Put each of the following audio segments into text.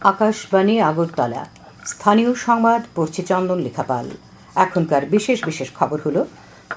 আকাশবাণী আগরতলা। স্থানীয় সংবাদ, পড়ছে চন্দন লেখাপাল। এখনকার বিশেষ বিশেষ খবর হলো,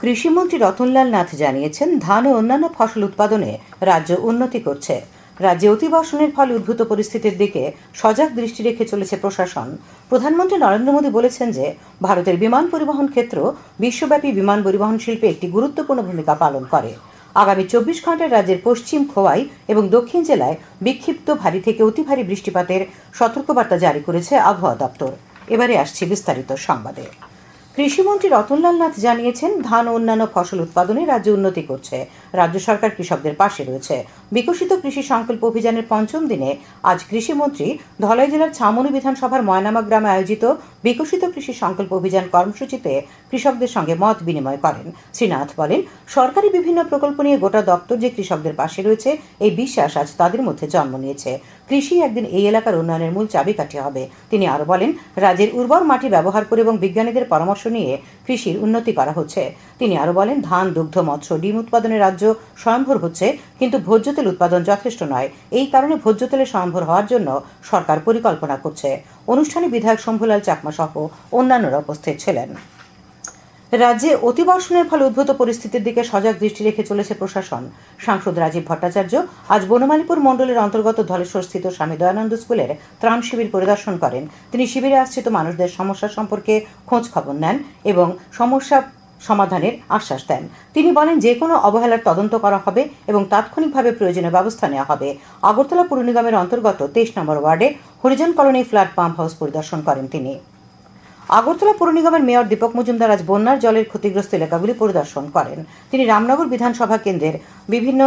কৃষিমন্ত্রী রতনলাল নাথ জানিয়েছেন, ধান ও অন্যান্য ফসল উৎপাদনে রাজ্য উন্নতি করছে। রাজ্যে অতিবর্ষণের ফলে উদ্ভূত পরিস্থিতির দিকে সজাগ দৃষ্টি রেখে চলেছে প্রশাসন। প্রধানমন্ত্রী নরেন্দ্র মোদী বলেছেন যে, ভারতের বিমান পরিবহন ক্ষেত্র বিশ্বব্যাপী বিমান পরিবহন শিল্পে একটি গুরুত্বপূর্ণ ভূমিকা পালন করে। আগামী চব্বিশ ঘন্টায় রাজ্যের পশ্চিম খোয়াই এবং দক্ষিণ জেলায় বিক্ষিপ্ত ভারী থেকে অতি ভারী বৃষ্টিপাতের সতর্কবার্তা জারি করেছে আবহাওয়া দপ্তর। এবারে আসছে বিস্তারিত সংবাদে। কৃষিমন্ত্রী রতনলাল নাথ জানিয়েছেন, ধান ও অন্যান্য ফসল উৎপাদনে রাজ্য উন্নতি করছে। রাজ্য সরকার কৃষকদের পাশে রয়েছে। বিকশিত কৃষি সংকল্প অভিযানের পঞ্চম দিনে আজ কৃষিমন্ত্রী ধলাই জেলার ছামনি বিধানসভার ময়নামা গ্রামে আয়োজিত বিকশিত কৃষি সংকল্প অভিযান কর্মসূচিতে কৃষকদের সঙ্গে মত বিনিময় করেন। শ্রী নাথ বলেন, সরকারি বিভিন্ন প্রকল্প নিয়ে গোটা দপ্তর যে কৃষকদের পাশে রয়েছে, এই বিশ্বাস আজ তাদের মধ্যে জন্ম নিয়েছে। কৃষি একদিন এই এলাকার উন্নয়নের মূল চাবিকাঠি হবে। তিনি আরও বলেন, রাজ্যের উর্বর মাটি ব্যবহার করে এবং বিজ্ঞানীদের পরামর্শ নিয়ে কৃষির উন্নতি করা হচ্ছে। তিনি আরও বলেন, ধান, দুগ্ধ, মৎস্য, ডিম উৎপাদনে রাজ্য স্বয়ম্ভর হচ্ছে, কিন্তু ভোজ্য তেল উৎপাদন যথেষ্ট নয়। এই কারণে ভোজ্য তেলে স্বয়ংভর হওয়ার জন্য সরকার পরিকল্পনা করছে। অনুষ্ঠানে বিধায়ক শম্ভুলাল চাকমা সহ অন্যান্যরা উপস্থিত ছিলেন। রাজ্যে অতিবর্ষণের ফলে উদ্ভূত পরিস্থিতির দিকে সজাগ দৃষ্টি রেখে চলেছে প্রশাসন। সাংসদ রাজীব ভট্টাচার্য আজ বনমালীপুর মণ্ডলের অন্তর্গত ধলেশ্বরস্থিত স্বামী দয়ানন্দ স্কুলের ত্রাণ শিবির পরিদর্শন করেন। তিনি শিবিরে আশ্রিত মানুষদের সমস্যা সম্পর্কে খোঁজ খবর নেন এবং সমস্যা সমাধানের আশ্বাস দেন। তিনি বলেন যে কোনো অবহেলার তদন্ত করা হবে এবং তাৎক্ষণিকভাবে প্রয়োজনীয় ব্যবস্থা নেওয়া হবে। আগরতলা পুর নিগমের অন্তর্গত তেইশ নম্বর ওয়ার্ডে Harijan colony flat pump house পরিদর্শন করেন তিনি। আগরতলা পৌর নিগমের মেয়র দীপক মজুমদার আজ বন্যার জলের ক্ষতিগ্রস্ত এলাকাগুলি পরিদর্শন করেন। তিনি রামনগর বিধানসভা কেন্দ্রের বিভিন্ন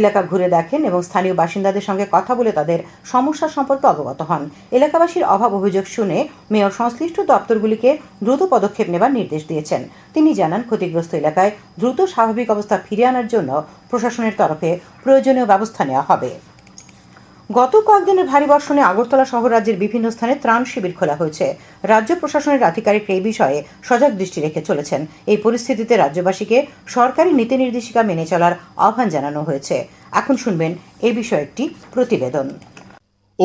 এলাকা ঘুরে দেখেন এবং স্থানীয় বাসিন্দাদের সঙ্গে কথা বলে তাদের সমস্যা সম্পর্কে অবগত হন। এলাকাবাসীর অভাব অভিযোগ শুনে মেয়র সংশ্লিষ্ট দপ্তরগুলিকে দ্রুত পদক্ষেপ নেবার নির্দেশ দিয়েছেন। তিনি জানান, ক্ষতিগ্রস্ত এলাকায় দ্রুত স্বাভাবিক অবস্থা ফিরিয়ে আনার জন্য প্রশাসনের তরফে প্রয়োজনীয় ব্যবস্থা নেওয়া হবে। গত কয়েকদিনের ভারী বর্ষণে আগরতলা শহর রাজ্যের বিভিন্ন স্থানে ত্রাণ শিবির খোলা হয়েছে। রাজ্য প্রশাসনের আধিকারিক এই বিষয়ে সজাগ দৃষ্টি রেখে চলেছেন। এই পরিস্থিতিতে রাজ্যবাসীকে সরকারি নীতি নির্দেশিকা মেনে চলার আহ্বান জানানো হয়েছে। এখন শুনবেন এ বিষয়ে একটি প্রতিবেদন।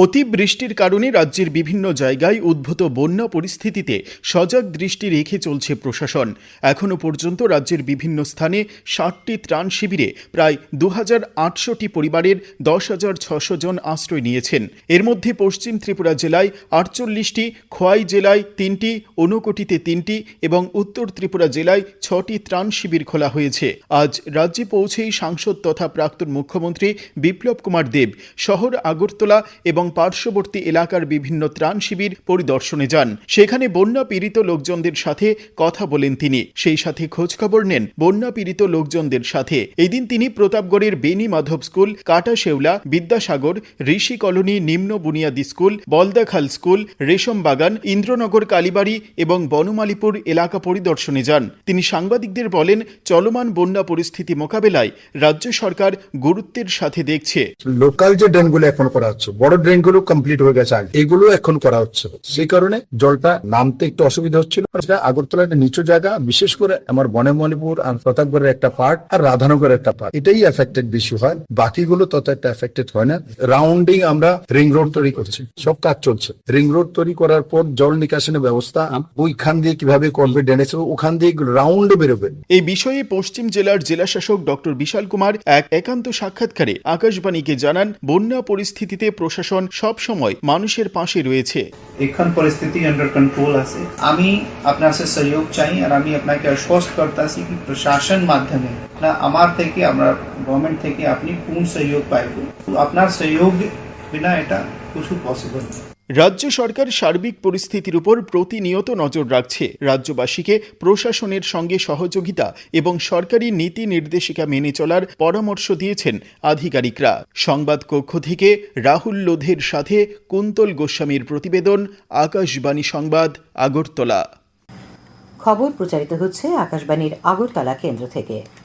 অতিবৃষ্টির কারণে রাজ্যের বিভিন্ন জায়গায় উদ্ভূত বন্যা পরিস্থিতিতে সজাগ দৃষ্টি রেখে চলছে প্রশাসন। এখনও পর্যন্ত রাজ্যের বিভিন্ন স্থানে ষাটটি ত্রাণ শিবিরে প্রায় দু আটশোটি পরিবারের দশ হাজার ছশো জন আশ্রয় নিয়েছেন। এর মধ্যে পশ্চিম ত্রিপুরা জেলায় আটচল্লিশটি, খোয়াই জেলায় তিনটি ঊনকোটিতে তিনটি এবং উত্তর ত্রিপুরা জেলায় ছটি ত্রাণ শিবির খোলা হয়েছে। আজ রাজ্যে পৌঁছেই সাংসদ তথা প্রাক্তন মুখ্যমন্ত্রী বিপ্লব কুমার দেব, শহর আগরতলা এবং পার্শ্ববর্তী এলাকার বিভিন্ন ত্রাণ শিবির পরিদর্শনে যান। সেখানে বন্যা পীড়িত লোকজনদের সাথে কথা বলেন তিনি। সেই সাথে খোঁজখবর নেন বন্যা পীড়িত লোকজনদের সাথে। এদিন তিনি প্রতাপগড়ের বেনি মাধব স্কুল, কাটাশেওলা, বিদ্যাসাগর, ঋষি কলোনি, নিম্ন বুনিয়াদী স্কুল, বলদাখাল স্কুল, রেশম বাগান, ইন্দ্রনগর কালীবাড়ি এবং বনমালীপুর এলাকা পরিদর্শনে যান। তিনি সাংবাদিকদের বলেন, চলমান বন্যা পরিস্থিতি মোকাবেলায় রাজ্য সরকার গুরুত্বের সাথে দেখছে। লোকাল যে ড্রেনগুলো এখন করা হচ্ছে, বড় ড্রেনগুলো কমপ্লিট হয়ে গেছে আগে। এগুলো এখন করা হচ্ছে। সেই কারণে জলটা নামতে একটু অসুবিধা হচ্ছিল। আগরতলা একটা নিচু জায়গা, বিশেষ করে আমার বনেমণিপুর আর প্রতাপগড়ের একটা পার্ট আর রাধানগরের একটা পার্ট এটাই এফেক্টেড বেশি হয়। বাকিগুলো তত একটা এফেক্টেড হয় না। রাউন্ডিং আমরা রিং রোড তৈরি করছি। সব কাজ চলছে। রিং রোড তৈরি করার পর জল নিকাশনের ব্যবস্থা, ওইখান দিয়ে কীভাবে করবে ড্রেনেজ ওখান দিয়ে রাউন্ডে বেরোবে। এই বিষয়ে পশ্চিম জেলার জেলাশাসক ডক্টর বিশাল কুমার এক একান্ত সাক্ষাৎকারে আকাশবাণীকে জানান, বন্যা পরিস্থিতিতে প্রশাসন সব সময় মানুষের পাশে রয়েছে। এখন পরিস্থিতি আন্ডার কন্ট্রোল আছে। আমি আপনার সে সহযোগ চাই আর আমি আপনাকে আশ্বস্ত করতেছি কি প্রশাসন মাধ্যমে না আমার থেকে, আমরা গভর্নমেন্ট থেকে আপনি পূর্ণ সহযোগ পাইব। আপনার সহযোগ বিনা এটা কিছু পসিবল না। রাজ্য সরকার সার্বিক পরিস্থিতির উপর প্রতিনিয়ত নজর রাখছে। রাজ্যবাসীকে প্রশাসনের সঙ্গে সহযোগিতা এবং সরকারি নীতি নির্দেশিকা মেনে চলার পরামর্শ দিয়েছেন আধিকারিকরা। সংবাদ কক্ষ থেকে রাহুল লোধের সাথে কুন্তল গোস্বামীর প্রতিবেদন, আকাশবাণী সংবাদ, আগরতলা। খবর প্রচারিত হচ্ছে আকাশবাণীর আগরতলা কেন্দ্র থেকে।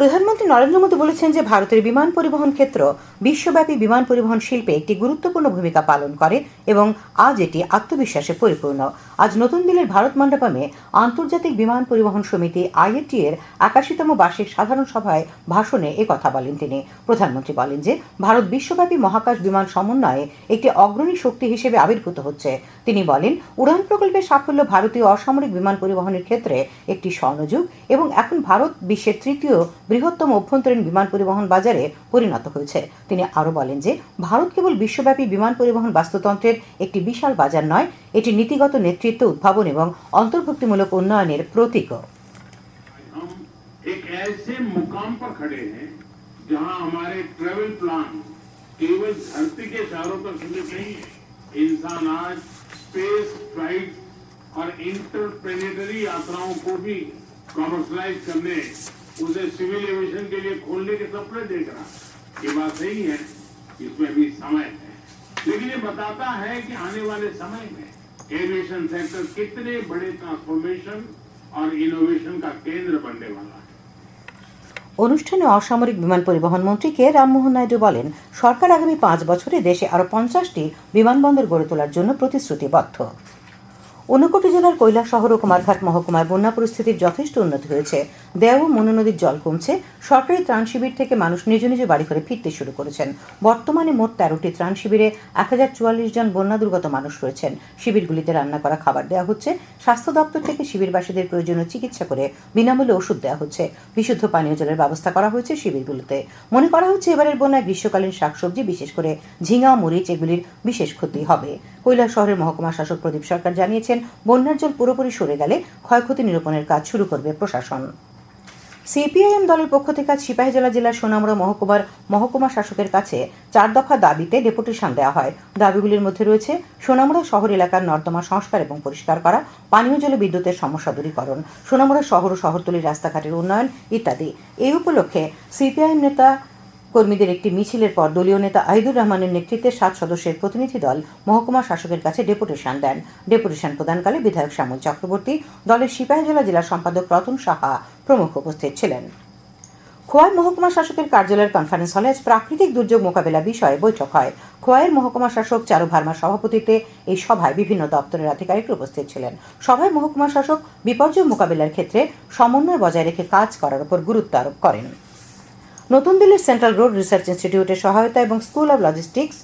প্রধানমন্ত্রী নরেন্দ্র মোদী বলেছেন যে ভারতের বিমান পরিবহন ক্ষেত্র বিশ্বব্যাপী বিমান পরিবহন শিল্পে একটি গুরুত্বপূর্ণ ভূমিকা পালন করে এবং আজ এটি আত্মবিশ্বাসে পরিপূর্ণ। আজ নতুন দিল্লির ভারত মণ্ডপমে আন্তর্জাতিক বিমান পরিবহন সমিতি আইএটি এর একাশিতম বার্ষিক সাধারণ সভায় ভাষণে কথা বলেন তিনি। প্রধানমন্ত্রী বলেন যে, ভারত বিশ্বব্যাপী মহাকাশ বিমান সমন্বয়ে একটি অগ্রণী শক্তি হিসেবে আবির্ভূত হচ্ছে। তিনি বলেন, উড়ান প্রকল্পের সাফল্য ভারতীয় অসামরিক বিমান পরিবহনের ক্ষেত্রে একটি স্বর্ণযুগ এবং এখন ভারত বিশ্বের তৃতীয় বৃহত্তম অভ্যন্তরীণ বিমান পরিবহন বাজারে পরিণত হয়েছে তিনি আরও বলেন যে ভারত কেবল বিশ্বব্যাপী বিমান পরিবহন বাস্তুতন্ত্রের একটি বিশাল বাজার নয় এটি নীতিগত নেতৃত্ব উদ্ভাবন এবং অন্তর্ভুক্তিমূলক উন্নয়নের প্রতীকও हम एक ऐसे मुकाम पर खड़े हैं जहां हमारे ट्रेवल प्लान केवल धरती के चारों तक सीमित नहीं है इंसान आज स्पेस फ्लाइट और इंटरप्लेनेटरी यात्राओं को भी कॉमर्शलाइज करने उसे सिविल एविएशन के लिए खोलने के सपने देख रहा है ये बात सही है इसमें भी समय है लेकिन ये बताता है कि आने वाले समय में एविएशन सेक्टर कितने बड़े ट्रांसफॉर्मेशन और इनोवेशन का केंद्र बनने वाला है অনুষ্ঠানে অসামরিক বিমান পরিবহন মন্ত্রী কে রামমোহন নাইডু বলেন সরকার আগামী পাঁচ বছরে দেশে আরও পঞ্চাশটি বিমানবন্দর গড়ে তোলার জন্য প্রতিশ্রুতিবদ্ধ ঊনকোটি জেলার শহর ও কুমারঘাট মহকুমায় বন্যা পরিস্থিতির যথেষ্ট উন্নতি হয়েছে। দেও মনু নদীর জল কমছে। সরকারি ত্রাণ শিবির থেকে মানুষ নিজ নিজ বাড়ি করে ফিরতে শুরু করেছেন। বর্তমানে মোট তেরোটি ত্রাণ শিবিরে এক হাজার চুয়াল্লিশ জন বন্যা দুর্গত মানুষ রয়েছেন। শিবিরগুলিতে রান্না করা খাবার দেওয়া হচ্ছে। স্বাস্থ্য দপ্তর থেকে শিবিরবাসীদের প্রয়োজনীয় চিকিৎসা করে বিনামূল্যে ওষুধ দেওয়া হচ্ছে। বিশুদ্ধ পানীয় জলের ব্যবস্থা করা হয়েছে শিবিরগুলিতে। মনে করা হচ্ছে এবারের বন্যায় গ্রীষ্মকালীন শাকসবজি, বিশেষ করে ঝিঙা, মরিচ, এগুলির বিশেষ ক্ষতি হবে। কৈলাস শহরের মহকুমা শাসক প্রদীপ সরকার জানিয়েছেন বন্যার জল পুরোপুরি সরে গেলে ক্ষয়ক্ষতি নিরূপণের কাজ শুরু করবে প্রশাসন। সিপিআইএম দলের পক্ষ থেকে আজ সিপাহীজলা জেলার সোনামুড়া মহকুমার মহকুমা শাসকের কাছে চার দফা দাবিতে ডেপুটেশন দেওয়া হয়। দাবিগুলির মধ্যে রয়েছে সোনামুড়া শহর এলাকার নর্দমা সংস্কার এবং পরিষ্কার করা, পানীয় জলে বিদ্যুতের সমস্যা দূরীকরণ, সোনামুড়া শহর ও শহরতলির রাস্তাঘাটের উন্নয়ন ইত্যাদি। এই উপলক্ষে সিপিআইএম নেতা কর্মীদের একটি মিছিলের পর দলীয় নেতা আহিদুর রহমানের নেতৃত্বে সাত সদস্যের প্রতিনিধি দল মহকুমা শাসকের কাছে ডেপুটেশন দেন। ডেপুটেশন প্রদানকালে বিধায়ক শ্যামল চক্রবর্তী, দলের সিপাহীজলা জেলা সম্পাদক রতন সাহা প্রমুখ উপস্থিত ছিলেন। খোয়াই মহকুমা শাসকের কার্যালয়ের কনফারেন্স হলে আজ প্রাকৃতিক দুর্যোগ মোকাবেলা বিষয়ে বৈঠক হয়। খোয়াইয়ের মহকুমা শাসক চারু ভার্মার সভাপতিত্বে এই সভায় বিভিন্ন দপ্তরের আধিকারিক উপস্থিত ছিলেন। সভায় মহকুমা শাসক বিপর্যয় মোকাবেলার ক্ষেত্রে সমন্বয় বজায় রেখে কাজ করার উপর গুরুত্ব আরোপ করেন। নতুন দিল্লির সেন্ট্রাল রোড রিসার্চ ইনস্টিটিউটের সহায়তা এবং school of logistics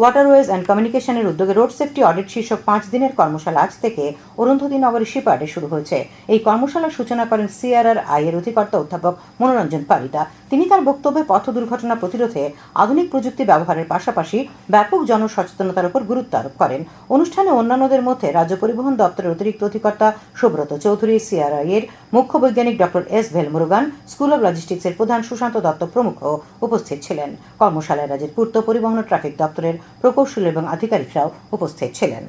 waterways and কমিউনিকেশনের উদ্যোগে রোড সেফটি অডিট শীর্ষক পাঁচ দিনের কর্মশালা আজ থেকে অরুন্ধতী নগরী শিপার্ডে শুরু হয়েছে। এই কর্মশালার সূচনা করেন সিআরআর আই এর অধিকর্তা অধ্যাপক মনোরঞ্জন পারিদা। তিনি তার বক্তব্যে পথ দুর্ঘটনা প্রতিরোধে আধুনিক প্রযুক্তি ব্যবহারের পাশাপাশি ব্যাপক জনসচেতনতার উপর গুরুত্ব আরোপ করেন। অনুষ্ঠানে অন্যান্যদের মধ্যে রাজ্য পরিবহন দপ্তরের অতিরিক্ত অধিকর্তা সুব্রত চৌধুরী সিআরআই এর মুখ্য বৈজ্ঞানিক doctor S Velmurugan, school of লজিস্টিক্সের প্রধান সুশান্ত দত্ত প্রমুখ উপস্থিত ছিলেন। কর্মশালায় রাজ্যের পূর্ত পরিবহন ও ট্রাফিক দপ্তরের প্রকৌশলী এবং আধিকারিকরাও উপস্থিত ছিলেন।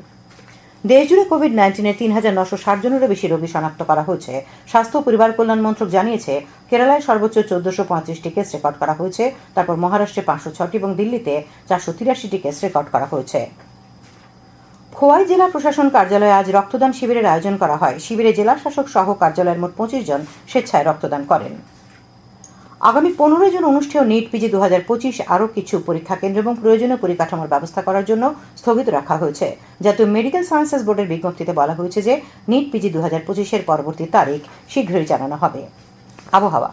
দেশজুড়ে কোভিড নাইন্টিনের তিন হাজার নশো ষাট জনেরও বেশি রোগী শনাক্ত করা হয়েছে। স্বাস্থ্য পরিবার কল্যাণ মন্ত্রক জানিয়েছে, কেরালায় সর্বোচ্চ চোদ্দশো পঁয়ত্রিশটি কেস রেকর্ড করা হয়েছে, তারপর মহারাষ্ট্রে পাঁচশো ছটি এবং দিল্লিতে চারশো তিরাশিটি কেস রেকর্ড করা হয়েছে। খোয়াই জেলা প্রশাসন কার্যালয়ে আজ রক্তদান শিবিরের আয়োজন করা হয়। শিবিরে জেলা শাসক সহ কার্যালয়ের মোট পঁচিশ জন স্বেচ্ছায় রক্তদান করেন। আগামী পনেরোই জুন অনুষ্ঠেয় নিট পিজি দু হাজার পঁচিশ আরও কিছু পরীক্ষা কেন্দ্র এবং প্রয়োজনীয় পরিকাঠামোর ব্যবস্থা করার জন্য স্থগিত রাখা হয়েছে। জাতীয় মেডিকেল সায়েন্সেস বোর্ডের বিজ্ঞপ্তিতে বলা হয়েছে যে, নিট পিজি দু হাজার পঁচিশের পরবর্তী তারিখ শীঘ্রই জানানো হবে। আবহাওয়া।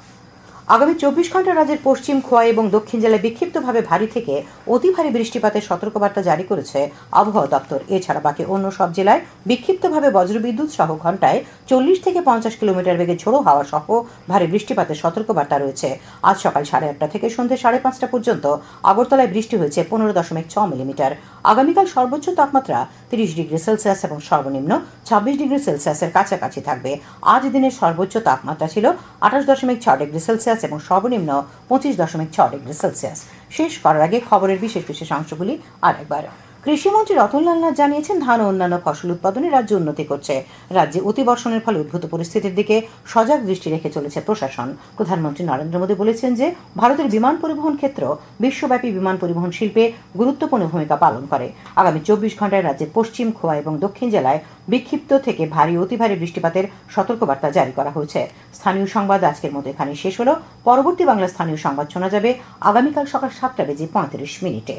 আগামী চব্বিশ ঘণ্টা রাজ্যের পশ্চিম খোয়াই এবং দক্ষিণ জেলায় বিক্ষিপ্তভাবে ভারী থেকে অতি ভারী বৃষ্টিপাতের সতর্কবার্তা জারি করেছে আবহাওয়া দপ্তর। এছাড়া বাকি অন্য সব জেলায় বিক্ষিপ্তভাবে বজ্রবিদ্যুৎ সহ ঘন্টায় চল্লিশ থেকে পঞ্চাশ কিলোমিটার বেগে ঝোড়ো হাওয়া সহ ভারী বৃষ্টিপাতের সতর্কবার্তা রয়েছে। আজ সকাল সাড়ে আটটা থেকে সন্ধ্যে সাড়ে পাঁচটা পর্যন্ত আগরতলায় বৃষ্টি হয়েছে পনেরো দশমিক ছ মিলিমিটার। আগামীকাল সর্বোচ্চ তাপমাত্রা তিরিশ ডিগ্রি সেলসিয়াস এবং সর্বনিম্ন ছাব্বিশ ডিগ্রি সেলসিয়াসের কাছাকাছি থাকবে। আজ দিনের সর্বোচ্চ তাপমাত্রা ছিল আঠাশ দশমিক ছ ডিগ্রি সেলসিয়াস এবং সর্বনিম্ন পঁচিশ দশমিক ছ ডিগ্রি সেলসিয়াস। শেষ করার আগে খবরের বিশেষ বিশেষ অংশগুলি আরেকবার। কৃষিমন্ত্রী রতনলাল নাথ জানিয়েছেন, ধান ও অন্যান্য ফসল উৎপাদনে রাজ্য উন্নতি করছে। রাজ্যে অতিবর্ষণের ফলে উদ্ভূত পরিস্থিতির দিকে সজাগ দৃষ্টি রেখে চলেছে প্রশাসন। প্রধানমন্ত্রী নরেন্দ্র মোদী বলেছেন যে, ভারতের বিমান পরিবহন ক্ষেত্র বিশ্বব্যাপী বিমান পরিবহন শিল্পে গুরুত্বপূর্ণ ভূমিকা পালন করে। আগামী চব্বিশ ঘন্টায় রাজ্যের পশ্চিম, খোয়া এবং দক্ষিণ জেলায় বিক্ষিপ্ত থেকে ভারী অতি ভারী বৃষ্টিপাতের সতর্কবার্তা জারি করা হয়েছে। স্থানীয় সংবাদ আজকের মতো এখানে শেষ হলো। পরবর্তী বাংলা স্থানীয় সংবাদ শোনা যাবে আগামীকাল সকাল সাতটা বেজে পঁয়ত্রিশ মিনিটে।